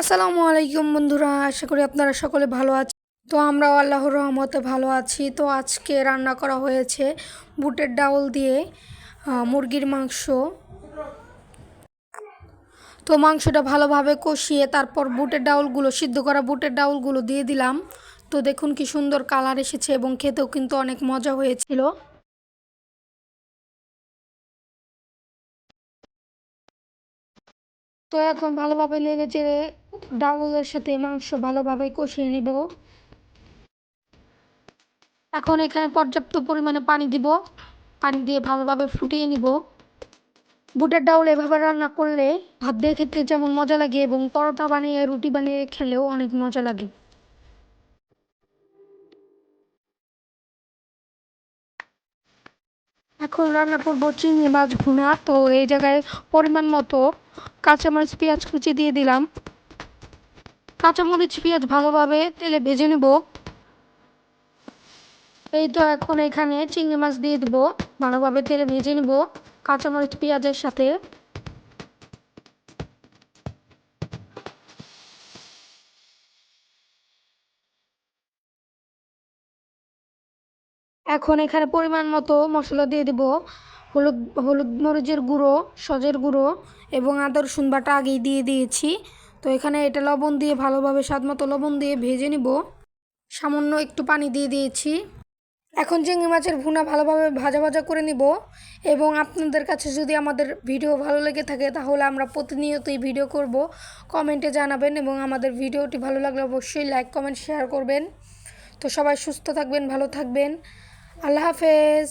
আসসালামু আলাইকুম বন্ধুরা, আশা করি আপনারা সকলে ভালো আছেন। তো আমরাও আল্লাহর রহমতে ভালো আছি। তো আজকে রান্না করা হয়েছে বুটের ডাউল দিয়ে মুরগির মাংস। তো মাংসটা ভালোভাবে কষিয়ে তারপর বুটের ডাউলগুলো, সিদ্ধ করা বুটের ডাউলগুলো দিয়ে দিলাম। তো দেখুন কি সুন্দর কালার এসেছে এবং খেতেও কিন্তু অনেক মজা হয়েছিল। তো এখন ভালোভাবে লেগে চেড়ে ডাউলের সাথে মাংস ভালোভাবে কষিয়ে নিব। এখন এখানে পর্যাপ্ত পরিমাণে পানি দিব। পানি দিয়ে ভালোভাবে ফুটিয়ে নিব। বুটের ডাউল এভাবে রান্না করলে ভাত দিয়ে খেতে যেমন মজা লাগে এবং পরোটা বানিয়ে, রুটি বানিয়ে খেলেও অনেক মজা লাগে। এখন রান্না করব চিংড়ি মাছ ভুনা। তো এই জায়গায় পরিমাণ মতো কাঁচামরিচ, পেঁয়াজ কুচি দিয়ে দিলাম। কাঁচামরিচ, পেঁয়াজ ভালোভাবে তেলে ভেজে নেব। এই তো এখন এখানে চিংড়ি মাছ দিয়ে দেবো। ভালোভাবে তেলে ভেজে নেব কাঁচামরিচ, পেঁয়াজের সাথে। এখন এখানে পরিমাণ মতো মশলা দিয়ে দেব। হলুদ হলুদ মরিচের গুঁড়ো, সজের গুঁড়ো এবং আদা রসুন বাটা আগেই দিয়ে দিয়েছি। তো এখানে এটা লবণ দিয়ে ভালোভাবে স্বাদ মতো লবণ দিয়ে ভেজে নিব। সামান্য একটু পানি দিয়ে দিয়েছি। এখন চিংড়ি মাছের ভুনা ভালোভাবে ভাজা ভাজা করে নিব এবং আপনাদের কাছে যদি আমাদের ভিডিও ভালো লেগে থাকে তাহলে আমরা প্রতিনিয়তই ভিডিও করব। কমেন্টে জানাবেন এবং আমাদের ভিডিওটি ভালো লাগলে অবশ্যই লাইক, কমেন্ট, শেয়ার করবেন। তো সবাই সুস্থ থাকবেন, ভালো থাকবেন। আল্লাহ হাফেজ।